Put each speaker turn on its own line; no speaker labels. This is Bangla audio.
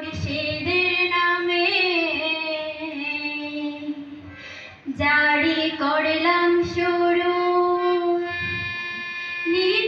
মুর্শিদের নামে। জারি করলাম শুরু। নী